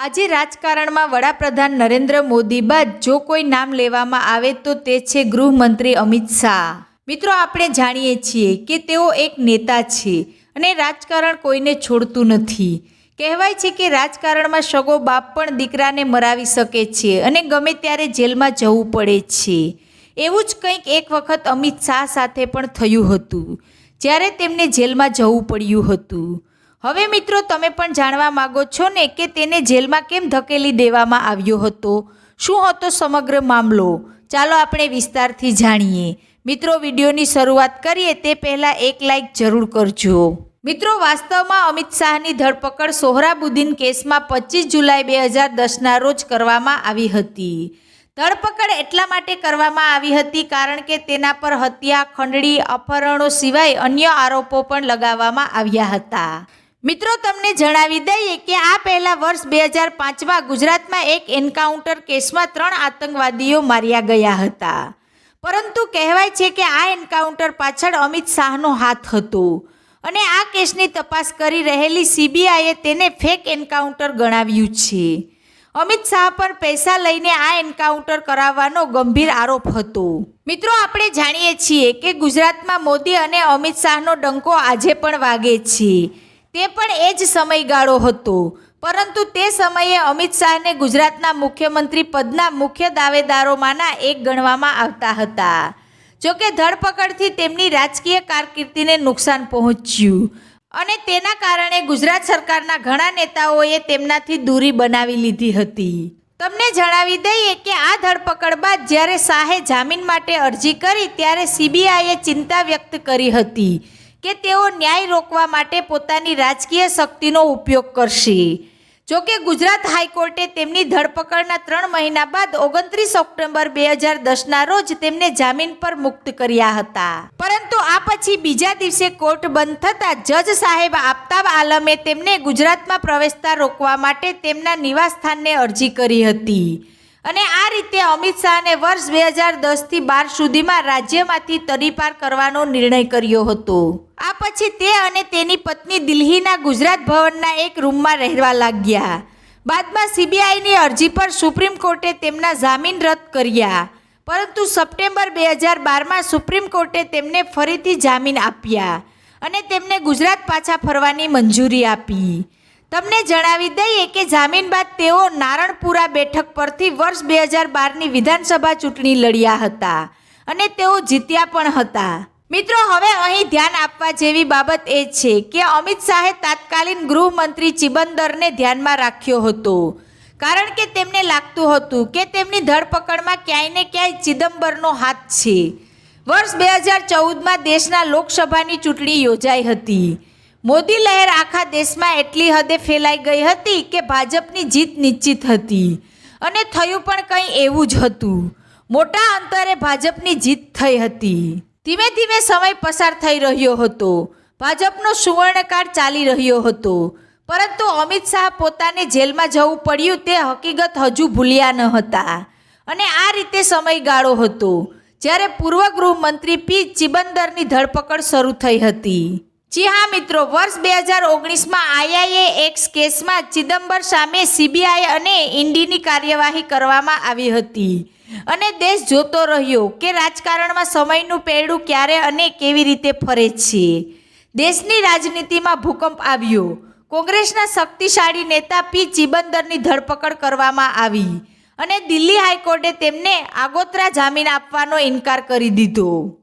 આજે રાજકારણમાં વડાપ્રધાન નરેન્દ્ર મોદી બાદ જો કોઈ નામ લેવામાં આવે તો તે છે ગૃહમંત્રી અમિત શાહ. મિત્રો, આપણે જાણીએ છીએ કે તેઓ એક નેતા છે અને રાજકારણ કોઈને છોડતું નથી. કહેવાય છે કે રાજકારણમાં સગો બાપ પણ દીકરાને મરાવી શકે છે અને ગમે ત્યારે જેલમાં જવું પડે છે. એવું જ કંઈક એક વખત અમિત શાહ સાથે પણ થયું હતું. જ્યારે તેમને જેલમાં જવું પડ્યું હતું. હવે મિત્રો, તમે પણ જાણવા માગો છો ને કે તેને જેલમાં કેમ ધકેલી દેવામાં આવ્યો હતો? શું હતો સમગ્ર મામલો? ચાલો આપણે વિસ્તારથી જાણીએ. મિત્રો, વિડીયોની શરૂઆત કરીએ તે પહેલાં એક લાઇક જરૂર કરજો. મિત્રો, વાસ્તવમાં અમિત શાહની ધરપકડ સોહરાબુદ્દીન કેસમાં પચીસ જુલાઈ બે હજાર દસના રોજ કરવામાં આવી હતી. ધરપકડ એટલા માટે કરવામાં આવી હતી કારણ કે તેના પર હત્યા, ખંડણી, અપહરણો સિવાય અન્ય આરોપો પણ લગાવવામાં આવ્યા હતા. મિત્રો, તમને જણાવી દઈએ કે આ પહેલા વર્ષ બે હજાર પાંચમાં ગુજરાતમાં એક એન્કાઉન્ટર કેસમાં ત્રણ આતંકવાદીઓ માર્યા ગયા હતા. પરંતુ કહેવાય છે કે આ એન્કાઉન્ટર પાછળ અમિત શાહનો હાથ હતો અને આ કેસની તપાસ કરી રહેલી સીબીઆઈએ તેને ફેક એન્કાઉન્ટર ગણાવ્યું છે. અમિત શાહ પર પૈસા લઈને આ એન્કાઉન્ટર કરાવવાનો ગંભીર આરોપ હતો. મિત્રો, આપણે જાણીએ છીએ કે ગુજરાતમાં મોદી અને અમિત શાહનો ડંકો આજે પણ વાગે છે. તે પણ એ જ સમયગાળો હતો. પરંતુ તે સમયે અમિત શાહને ગુજરાતના મુખ્યમંત્રી પદના મુખ્ય દાવેદારોમાંના એક ગણવામાં આવતા હતા. જોકે ધરપકડથી તેમની રાજકીય કારકિર્દીને નુકસાન પહોંચ્યું. અને તેના કારણે ગુજરાત સરકારના ઘણા નેતાઓએ તેમનાથી દૂરી બનાવી લીધી હતી. તમને જણાવી દઈએ કે આ ધરપકડ બાદ જ્યારે શાહે જામીન માટે અરજી કરી, ત્યારે સીબીઆઈએ ચિંતા વ્યક્ત કરી હતી. કે તેઓ ન્યાય રોકવા માટે પોતાની રાજકીય શક્તિનો ઉપયોગ કરશે. જોકે ગુજરાત હાઈકોર્ટે તેમની ધરપકડના ત્રણ મહિના બાદ ઓગણત્રીસ ઓક્ટોબર બે હજાર દસના રોજ તેમને જામીન પર મુક્ત કર્યા હતા. પરંતુ આ પછી બીજા દિવસે કોર્ટ બંધ થતાં જજ સાહેબ આફતાબ આલમે તેમને ગુજરાતમાં પ્રવેશતા રોકવા માટે તેમના નિવાસસ્થાનને અરજી કરી હતી. અને આ રીતે અમિત શાહને વર્ષ બે હજાર દસથી બાર સુધીમાં રાજ્યમાંથી તડીપાર કરવાનો નિર્ણય કર્યો હતો. આ પછી તે અને તેની પત્ની દિલ્હીના ગુજરાત ભવનના એક રૂમમાં રહેવા લાગ્યા. બાદમાં સીબીઆઈની અરજી પર સુપ્રીમ કોર્ટે તેમના જામીન રદ કર્યા. પરંતુ સપ્ટેમ્બર બે હજાર બારમાં સુપ્રીમ કોર્ટે તેમને ફરીથી જામીન આપ્યા અને તેમને ગુજરાત પાછા ફરવાની મંજૂરી આપી. તમને જણાવી દઈએ કે જામીન બાદ તેઓ નારણપુરા બેઠક પરથી વર્ષ બે હજાર બારની વિધાનસભા ચૂંટણી લડ્યા હતા અને તેઓ જીત્યા પણ હતા. મિત્રો, હવે અહીં ધ્યાન આપવા જેવી બાબત એ છે કે અમિત શાહે તાત્કાલિન ગૃહમંત્રી ચિબંદરને ધ્યાનમાં રાખ્યો હતો. કારણ કે તેમને લાગતું હતું કે તેમની ધરપકડમાં ક્યાંય ને ક્યાંય ચિદમ્બરનો હાથ છે. વર્ષ બે હજાર ચૌદમાં દેશના લોકસભાની ચૂંટણી યોજાઈ હતી. મોદી લહેર આખા દેશમાં એટલી હદે ફેલાઈ ગઈ હતી કે ભાજપની જીત નિશ્ચિત હતી. અને થયું પણ કંઈ એવું જ હતું. મોટા અંતરે ભાજપની જીત થઈ હતી. ધીમે ધીમે સમય પસાર થઈ રહ્યો હતો. ભાજપનો સુવર્ણકાળ ચાલી રહ્યો હતો. પરંતુ અમિત શાહ પોતાને જેલમાં જવું પડ્યું તે હકીકત હજુ ભૂલ્યા ન હતા. અને આ રીતે સમયગાળો હતો. જ્યારે પૂર્વ ગૃહમંત્રી પી. ચિબંદરની ધરપકડ શરૂ થઈ હતી. જી હા મિત્રો, વર્ષ બે હજાર ઓગણીસમાં આઈઆઈએ એક્સ કેસમાં ચિદમ્બર સામે સીબીઆઈ અને ઈડીની કાર્યવાહી કરવામાં આવી હતી. અને દેશ જોતો રહ્યો કે રાજકારણમાં સમયનું પેરડું ક્યારે અને કેવી રીતે ફરે છે. દેશની રાજનીતિમાં ભૂકંપ આવ્યો. કોંગ્રેસના શક્તિશાળી નેતા પી ચિબંદરની ધરપકડ કરવામાં આવી. અને દિલ્હી હાઈકોર્ટે તેમને આગોતરા જામીન આપવાનો ઇનકાર કરી દીધો.